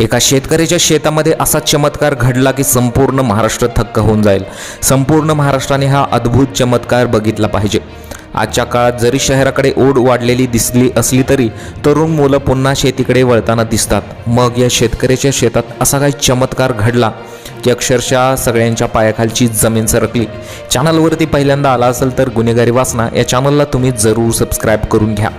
एका शेतकऱ्याच्या शेतामध्ये असा चमत्कार घडला की संपूर्ण महाराष्ट्र थक्क होऊन जाईल. संपूर्ण महाराष्ट्राने हा अद्भुत चमत्कार बघितला पाहिजे. आजच्या काळात जरी शहराकडे ओढ वाढलेली दिसली असली तरी तरुण मुलं पुन्हा शेतीकडे वळताना दिसतात. मग या शेतकऱ्याच्या शेतात असा काही चमत्कार घडला की अक्षरशः सगळ्यांच्या पायाखालची जमीन सरकली. चॅनलवरती पहिल्यांदा आला असेल तर गुन्हेगारी वाचना या चॅनलला तुम्ही जरूर सबस्क्राईब करून घ्या.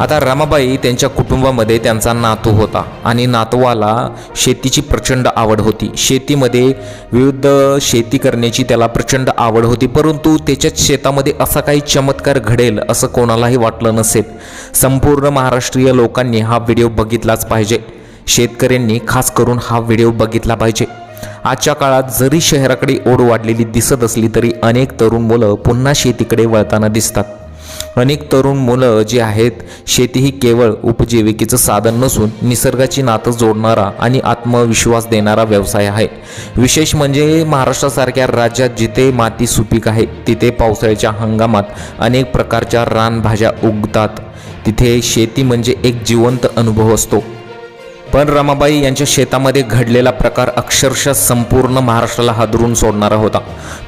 आता रमाबाई त्यांच्या कुटुंबामध्ये त्यांचा नातू होता आणि नातवाला शेतीची प्रचंड आवड होती. शेतीमध्ये विविध शेती करण्याची त्याला प्रचंड आवड होती परंतु त्याच्याच शेतामध्ये असा काही चमत्कार घडेल असं कोणालाही वाटलं नसेल. संपूर्ण महाराष्ट्रीय लोकांनी हा व्हिडिओ बघितलाच पाहिजे. शेतकऱ्यांनी खास करून हा व्हिडिओ बघितला पाहिजे. आजच्या काळात जरी शहराकडे ओढ वाढलेली दिसत असली तरी अनेक तरुण मुलं पुन्हा शेतीकडे वळताना दिसतात. अनेक तरुण मुलं जी आहेत शेती ही केवळ उपजीविकेचं साधन नसून निसर्गाची नातं जोडणारा आणि आत्मविश्वास देणारा व्यवसाय आहे. विशेष म्हणजे महाराष्ट्रासारख्या राज्यात जिथे माती सुपीक आहे तिथे पावसाळ्याच्या हंगामात अनेक प्रकारच्या रानभाज्या उगतात. तिथे शेती म्हणजे एक जिवंत अनुभव असतो. पण रमाबाई यांच्या शेतामध्ये घडलेला प्रकार अक्षरशः संपूर्ण महाराष्ट्राला हादरून सोडणारा होता.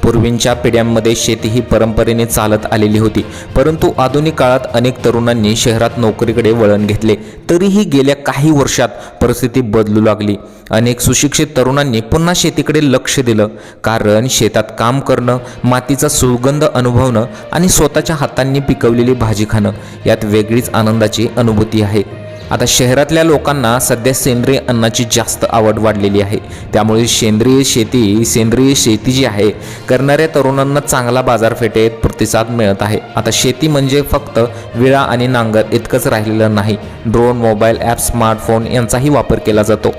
पूर्वींच्या पिढ्यांमध्ये शेती ही परंपरेने चालत आलेली होती. परंतु आधुनिक काळात अनेक तरुणांनी शहरात नोकरीकडे वळण घेतले. तरीही गेल्या काही वर्षात परिस्थिती बदलू लागली. अनेक सुशिक्षित तरुणांनी पुन्हा शेतीकडे लक्ष दिलं. कारण शेतात काम करणं मातीचा सुगंध अनुभवणं आणि स्वतःच्या हातांनी पिकवलेली भाजी खाणं यात वेगळीच आनंदाची अनुभूती आहे. आता शहरातल्या लोकांना सध्या सेंद्रिय अन्नाची जास्त आवड वाढलेली आहे. त्यामुळे सेंद्रिय शेती सेंद्रिय शेती जी आहे करणाऱ्या तरुणांना चांगला बाजारपेठेत प्रतिसाद मिळत आहे. आता शेती म्हणजे फक्त विळा आणि नांगर इतकंच राहिलेलं नाही. ड्रोन मोबाईल ॲप स्मार्टफोन यांचाही वापर केला जातो.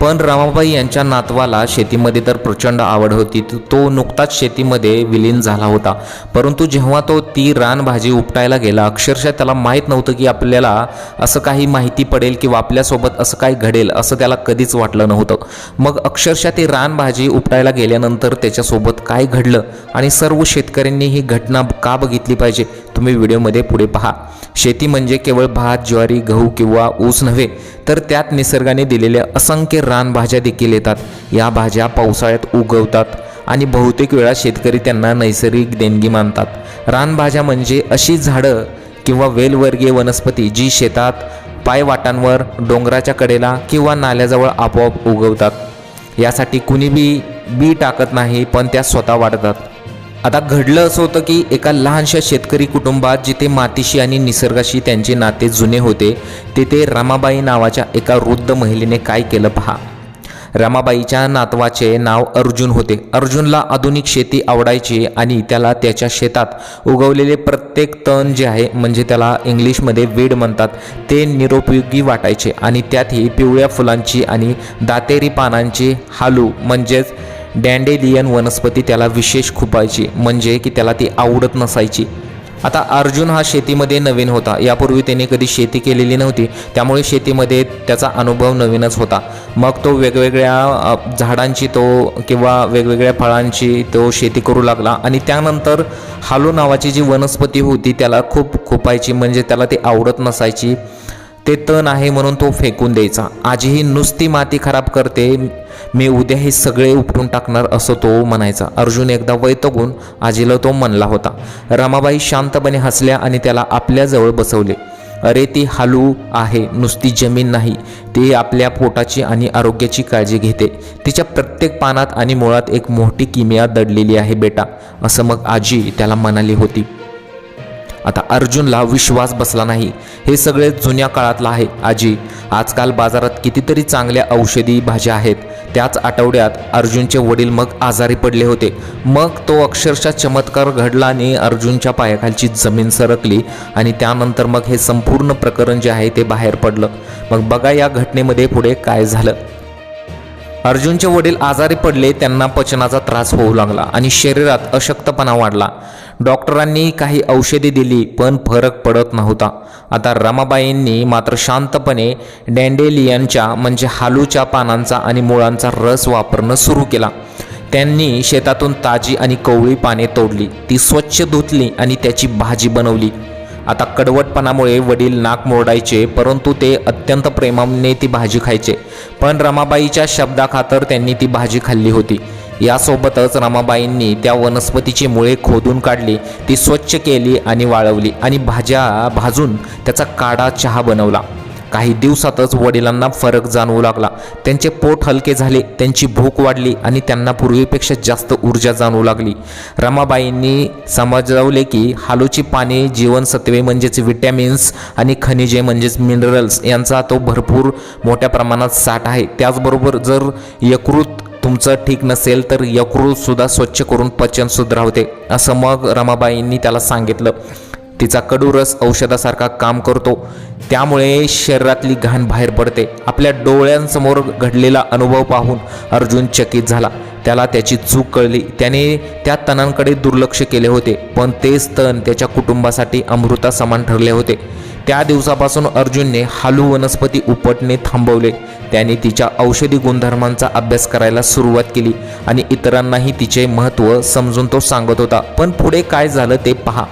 पण रमाबाई यांच्या नातवाला शेतीमध्ये तर प्रचंड आवड होती. तो नुकताच शेतीमध्ये विलीन झाला होता. परंतु जेव्हा तो ती रानभाजी उपटायला गेला अक्षरशः त्याला माहीत नव्हतं की आपल्याला असं काही माहिती पडेल किंवा आपल्यासोबत असं काही घडेल असं त्याला कधीच वाटलं नव्हतं. मग अक्षरशः ती रानभाजी उपटायला गेल्यानंतर त्याच्यासोबत काय घडलं? आणि सर्व शेतकऱ्यांनी ही घटना का बघितली पाहिजे? तुम्ही व्हिडिओमध्ये पुढे पहा. शेती म्हणजे केवळ भात ज्वारी गहू किंवा ऊस नव्हे तर त्यात निसर्गाने दिलेल्या असंख्य रानभाज्या देखील येतात. या भाज्या पावसाळ्यात उगवतात आणि बहुतेक वेळा शेतकरी त्यांना नैसर्गिक देणगी मानतात. रानभाज्या म्हणजे अशी झाडं किंवा वेलवर्गीय वनस्पती जी शेतात पायवाटांवर डोंगराच्या कडेला किंवा नाल्याजवळ आपोआप उगवतात. यासाठी कुणी बी बी टाकत नाही पण त्या स्वतः वाढतात. आता घडलं असं होतं की एका लहानशा शेतकरी कुटुंबात जिथे मातीशी आणि निसर्गाशी त्यांचे नाते जुने होते तिथे रमाबाई नावाच्या एका वृद्ध महिलेने काय केलं पहा. रमाबाईच्या नातवाचे नाव अर्जुन होते. अर्जुनला आधुनिक शेती आवडायची आणि त्याला त्याच्या शेतात उगवलेले प्रत्येक तण जे आहे म्हणजे त्याला इंग्लिशमध्ये वीड म्हणतात ते निरुपयोगी वाटायचे. आणि त्यातही पिवळ्या फुलांची आणि दातेरी पानांची हालू म्हणजेच डँडेलियन वनस्पती त्याला विशेष खुपायची म्हणजे की त्याला ती आवडत नसायची. आता अर्जुन हा शेतीमध्ये नवीन होता. यापूर्वी त्याने कधी शेती केलेली नव्हती. त्यामुळे शेतीमध्ये त्याचा अनुभव नवीनच होता. मग तो वेगवेगळ्या झाडांची तो किंवा वेगवेगळ्या फळांची तो शेती करू लागला. आणि त्यानंतर हालू नावाची जी वनस्पती होती त्याला खूप खुपायची म्हणजे त्याला ती आवडत नसायची. ते तण आहे म्हणून तो फेकून द्यायचा. आजीही नुसती माती खराब करते मी उद्या हे सगळे उपटून टाकणार असं तो म्हणायचा. अर्जुन एकदा वैतगून आजीला तो म्हणला होता. रमाबाई शांतपणे हसल्या आणि त्याला आपल्याजवळ बसवले. अरे ती हालू आहे नुसती जमीन नाही. ती आपल्या पोटाची आणि आरोग्याची काळजी घेते. तिच्या प्रत्येक पानात आणि मुळात एक मोठी किमिया दडलेली आहे बेटा असं मग आजी त्याला म्हणाली होती. आता अर्जुनला विश्वास बसला नाही. हे सगळे जुन्या काळातलं आहे आजी. आजकाल बाजारात कितीतरी चांगल्या औषधी भाज्या आहेत. त्याच आठवड्यात अर्जुनचे वडील मग आजारी पडले होते. मग तो अक्षरशः चमत्कार घडला आणि अर्जुनच्या पायाखालची जमीन सरकली आणि त्यानंतर मग हे संपूर्ण प्रकरण जे आहे ते बाहेर पडलं. मग बघा या घटनेमध्ये पुढे काय झालं. अर्जुनचे वडील आजारी पडले त्यांना पचनाचा त्रास होऊ लागला आणि शरीरात अशक्तपणा वाढला. डॉक्टरांनी काही औषधे दिली पण फरक पडत नव्हता. आता रमाबाईंनी मात्र शांतपणे डँडेलियनच्या म्हणजे हालूच्या पानांचा आणि मुळांचा रस वापरणं सुरू केला. त्यांनी शेतातून ताजी आणि कवळी पाने तोडली. ती स्वच्छ धुतली आणि त्याची भाजी बनवली. आता कडवटपणामुळे वडील नाक मोडायचे परंतु ते अत्यंत प्रेमाने ती भाजी खायचे. पण रमाबाईच्या शब्दाखातर त्यांनी ती भाजी खाल्ली होती. यासोबतच रमाबाईंनी त्या वनस्पतीची मुळे खोदून काढली ती स्वच्छ केली आणि वाळवली आणि भाज्या भाजून त्याचा काढा चहा बनवला. काही दिवसातच वडिलांना फरक जाणवू लागला. त्यांचे पोट हलके झाले त्यांची भूक वाढली आणि त्यांना पूर्वीपेक्षा जास्त ऊर्जा जाणवू लागली. रमाबाईंनी समजावले की हालूची पाने जीवनसत्वे म्हणजेच विटॅमिन्स आणि खनिजे म्हणजेच मिनरल्स यांचा तो भरपूर मोठ्या प्रमाणात साठ आहे. त्याचबरोबर जर यकृत तुमचं ठीक नसेल तर यकृत सुद्धा स्वच्छ करून पचन सुधारवते असं मग रमाबाईंनी त्याला सांगितलं. तिचा कडू रस औषधासारखा काम करतो. त्यामुळे शरीरातली घाण बाहेर पडते. आपल्या डोळ्यांसमोर घडलेला अनुभव पाहून अर्जुन चकित झाला. त्याला त्याची चूक कळली. त्याने त्या तणांकडे दुर्लक्ष केले होते पण तेच तण त्याच्या कुटुंबासाठी अमृता समान ठरले होते. त्या दिवसापासून अर्जुनने हालू वनस्पती उपटणे थांबवले. त्याने तिच्या औषधी गुणधर्मांचा अभ्यास करायला सुरुवात केली आणि इतरांनाही तिचे महत्त्व समजून तो सांगत होता. पण पुढे काय झालं ते पहा.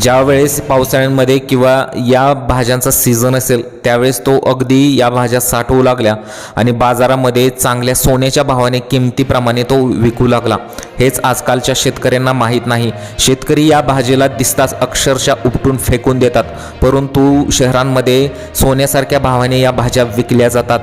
ज्यावेळेस पावसाळ्यांमध्ये किंवा या भाज्यांचा सीझन असेल त्यावेळेस तो अगदी या भाज्या साठवू लागल्या आणि बाजारामध्ये चांगल्या सोन्याच्या भावाने किमतीप्रमाणे तो विकू लागला. हेच आजकालच्या शेतकऱ्यांना माहीत नाही. शेतकरी या भाजीला दिसताच अक्षरशः उपटून फेकून देतात. परंतु शहरांमध्ये सोन्यासारख्या भावाने या भाज्या विकल्या जातात.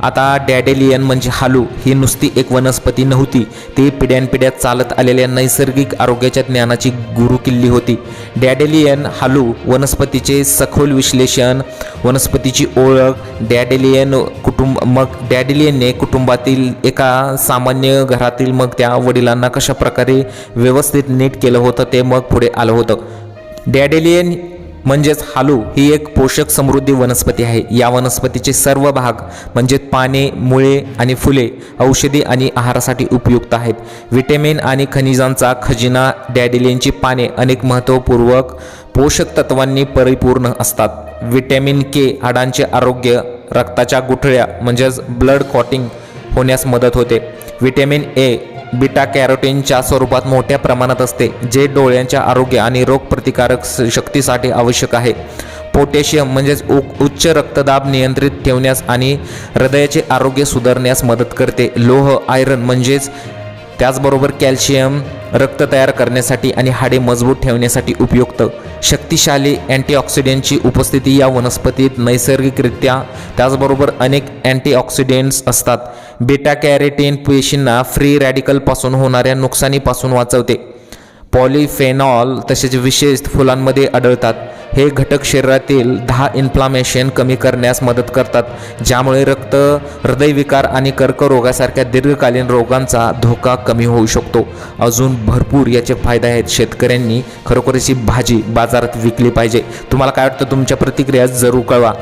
आता डॅडेलियन म्हणजे हालू ही नुसती एक वनस्पती नव्हती. ती पिढ्यानपिढ्या चालत आलेल्या नैसर्गिक आरोग्याच्या ज्ञानाची गुरुकिल्ली होती. डॅडेलियन हालू वनस्पतीचे सखोल विश्लेषण वनस्पतीची ओळख डॅडेलियन कुटुंब मग डॅडेलियनने कुटुंबातील एका सामान्य घरातील मग त्या वडिलांना कशा प्रकारे व्यवस्थित नीट केलं होतं ते मग पुढे आलं होतं. डॅडेलियन म्हणजेच हालू ही एक पोषक समृद्धी वनस्पती आहे. या वनस्पतीचे सर्व भाग म्हणजे पाने मुळे आणि फुले औषधी आणि आहारासाठी उपयुक्त आहेत. व्हिटॅमिन आणि खनिजांचा खजिना डॅडिलियनची पाने अनेक महत्त्वपूर्वक पोषक तत्वांनी परिपूर्ण असतात. व्हिटॅमिन के हाडांचे आरोग्य रक्ताच्या गुठळ्या म्हणजेच ब्लड कॉटिंग होण्यास मदत होते. व्हिटॅमिन ए बीटा कॅरोटीनच्या स्वरूपात मोठ्या प्रमाणात असते जे डोळ्यांच्या आरोग्य आणि रोगप्रतिकारक स- शक्तीसाठी आवश्यक आहे. पोटॅशियम म्हणजेच उच्च रक्तदाब नियंत्रित ठेवण्यास आणि हृदयाचे आरोग्य सुधारण्यास मदत करते. लोह आयरन म्हणजेच त्याचबरोबर कॅल्शियम रक्त तयार करण्यासाठी आणि हाडे मजबूत ठेवण्यासाठी उपयुक्त. शक्तिशाली अँटीऑक्सिडेंटची उपस्थिती या वनस्पतीत नैसर्गिकरित्या त्याचबरोबर अनेक अँटीऑक्सिडेंट्स असतात. बेटा कॅरेटीन पेशींना फ्री रॅडिकलपासून होणाऱ्या नुकसानीपासून वाचवते. पॉलिफेनॉल तसेच विशेष फुलांमध्ये आढळतात. हे घटक शरीरातील दहा इन्फ्लामेशन कमी करण्यास मदत करतात ज्यामुळे रक्त हृदयविकार आणि कर्करोगासारख्या दीर्घकालीन रोगांचा धोका कमी होऊ शकतो. अजून भरपूर याचे फायदे आहेत. शेतकऱ्यांनी खरोखरची भाजी बाजारात विकली पाहिजे. तुम्हाला काय वाटतं? तुमच्या प्रतिक्रिया जरूर कळवा.